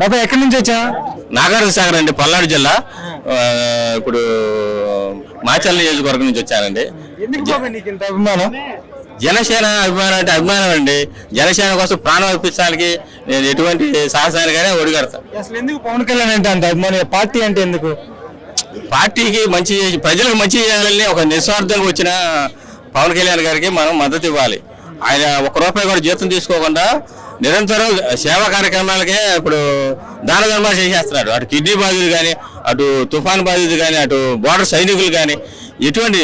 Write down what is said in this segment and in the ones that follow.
బాబా ఎక్కడి నుంచి వచ్చా నాగార్జున సాగర్ అండి పల్నాడు జిల్లా. ఇప్పుడు మాచల్ నియోజకవర్గం నుంచి వచ్చానండి. అభిమానం? జనసేన అభిమానం అంటే అభిమానం అండి. జనసేన కోసం ప్రాణం అర్పించడానికి నేను ఎటువంటి సాహసానికైనా ఒడిగడతా. అసలు ఎందుకు పవన్ కళ్యాణ్ అంటే అంత అభిమానం పార్టీ అంటే ఎందుకు? పార్టీకి మంచి ప్రజలకు మంచి చేయాలని ఒక నిస్వార్థంగా వచ్చిన పవన్ కళ్యాణ్ గారికి మనం మద్దతు ఇవ్వాలి. ఆయన ఒక రూపాయి కూడా జీతం తీసుకోకుండా నిరంతరం సేవా కార్యక్రమాలకే ఇప్పుడు దాన ధర్మాలు చేసేస్తున్నాడు. అటు కిడ్నీ బాధితులు కానీ అటు తుఫాన్ బాధితులు కానీ అటు బోర్డర్ సైనికులు కానీ ఇటువంటి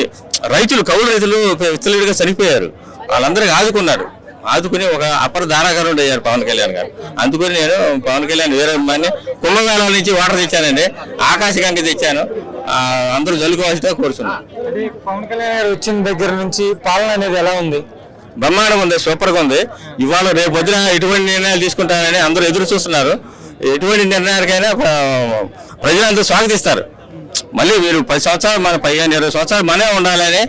రైతులు కౌలు రైతులు విచ్చలవిడిగా చనిపోయారు. వాళ్ళందరికీ ఆదుకున్నాడు. ఆదుకుని ఒక అపర దానాకరుడు అయ్యారు పవన్ కళ్యాణ్ గారు. అందుకని నేను పవన్ కళ్యాణ్ వేరే అభిమాని కుంభమేళం నుంచి వాటర్ తెచ్చానండి. ఆకాశగంగ తెచ్చాను. అందరూ జల్లుకోవాల్సిందే కోరుతున్నాను పవన్ కళ్యాణ్ గారు వచ్చిన దగ్గర నుంచి పాలన అనేది ఎలా ఉంది? బ్రహ్మాండం ఉంది సూపర్గా ఉంది. ఇవాళ రేపు వదిన ఎటువంటి నిర్ణయాలు తీసుకుంటారని అందరూ ఎదురు చూస్తున్నారు. ఎటువంటి నిర్ణయాలకైనా ప్రజలందరూ స్వాగతిస్తారు. మళ్ళీ మీరు పది సంవత్సరాలు మన పదిహేను ఇరవై సంవత్సరాలు మనమే ఉండాలని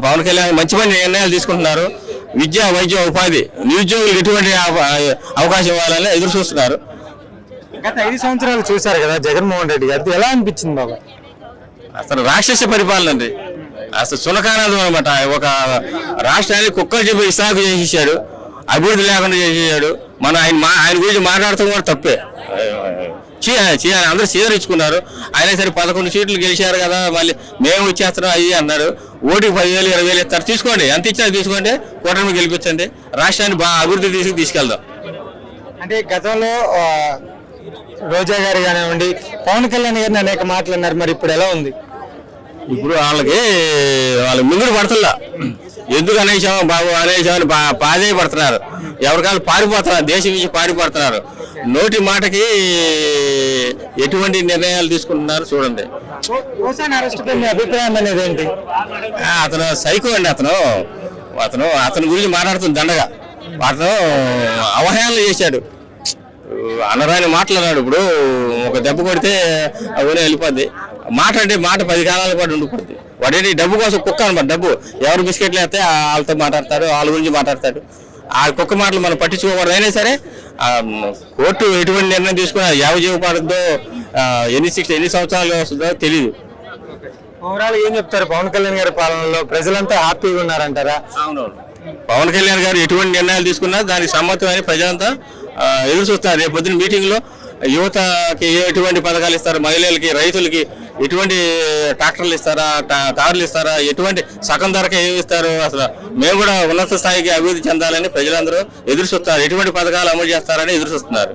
పవన్ కళ్యాణ్ మంచి మంచి నిర్ణయాలు తీసుకుంటున్నారు. విద్య వైద్య ఉపాధి నిరుద్యోగులకు ఎటువంటి అవ- అవకాశం ఇవ్వాలని ఎదురు చూస్తున్నారు. గత ఐదు సంవత్సరాలు చూశారు కదా జగన్మోహన్ రెడ్డి గారిది ఎలా అనిపించింది బాబా? అసలు రాక్షస పరిపాలన అండి. అసలు సునకానందం అనమాట ఒక రాష్ట్రానికి కుక్కలు చెప్పి ఇసాకు చేసేసాడు అభివృద్ధి లేకుండా చేసేసాడు. మన ఆయన మా ఆయన గురించి మాట్లాడటం కూడా తప్పే. చీ చీ అందరూ చీదరించుకున్నారు అయినా సరే పదకొండు సీట్లు గెలిచారు కదా మళ్ళీ మేము వచ్చేస్తున్నాం అయ్యి అన్నారు. ఓటుకి పదివేలు ఇరవై వేలు ఇస్తారు. తీసుకోండి ఎంత ఇచ్చినా తీసుకోండి కూటమి గెలిపించండి. రాష్ట్రాన్ని బాగా అభివృద్ధి తీసుకు తీసుకెళ్దాం. అంటే గతంలో రోజా గారు కానివ్వండి పవన్ కళ్యాణ్ గారిని అనేక మాటలు అన్నారు మరి ఇప్పుడు ఎలా ఉంది? ఇప్పుడు వాళ్ళకి వాళ్ళ మింగుడు పడుతుందా? ఎందుకు అనేసామో బాబు అనేసామని పాదే పడుతున్నారు. ఎవరికాలు పారిపోతున్నారు దేశం నుంచి పారిపోతున్నారు. నోటి మాటకి ఎటువంటి నిర్ణయాలు తీసుకుంటున్నారు చూడండి. అభిప్రాయం అనేది ఏంటి? అతను సైకో అండి అతను. అతను అతని గురించి మాట్లాడుతుంది దండగా. అతను అవహేళన చేశాడు. అనరాని మాట్లాడాడు ఇప్పుడు. ఒక దెబ్బ కొడితే అవునే వెళ్ళిపోద్ది. మాట అంటే మాట పది కాలాల పాటు ఉండిపోద్ది. వాడేంటి డబ్బు కోసం కుక్క అనమాట డబ్బు. ఎవరు బిస్కెట్లు వేస్తే వాళ్ళతో మాట్లాడతాడు వాళ్ళ గురించి మాట్లాడతాడు ఆ కుక్క మాటలు మనం పట్టించుకోకూడదు. అయినా సరే కోర్టు ఎటువంటి నిర్ణయం తీసుకున్నా యావజీవ పడుతుందో ఆ, ఎన్ని శిక్ష ఎన్ని సంవత్సరాలు వస్తుందో తెలియదు ఓవరాల్ ఏం చెప్తారు? పవన్ కళ్యాణ్ గారి పాలనలో ప్రజలంతా హ్యాపీగా ఉన్నారంటారా? పవన్ కళ్యాణ్ గారు ఎటువంటి నిర్ణయాలు తీసుకున్నా దానికి సమ్మతం అని ప్రజలంతా ఎదురు చూస్తారు రేపు పొద్దున్న మీటింగ్లో యువతకి ఎటువంటి పథకాలు ఇస్తారు? మహిళలకి రైతులకి ఎటువంటి ట్రాక్టర్లు ఇస్తారా కార్లు ఇస్తారా ఎటువంటి సగం ధరకే ఏమి ఇస్తారు అసలు? మేము కూడా ఉన్నత స్థాయికి అభివృద్ధి చెందాలని ప్రజలందరూ ఎదురు చూస్తారు. ఎటువంటి పథకాలు అమలు చేస్తారని ఎదురు చూస్తున్నారు.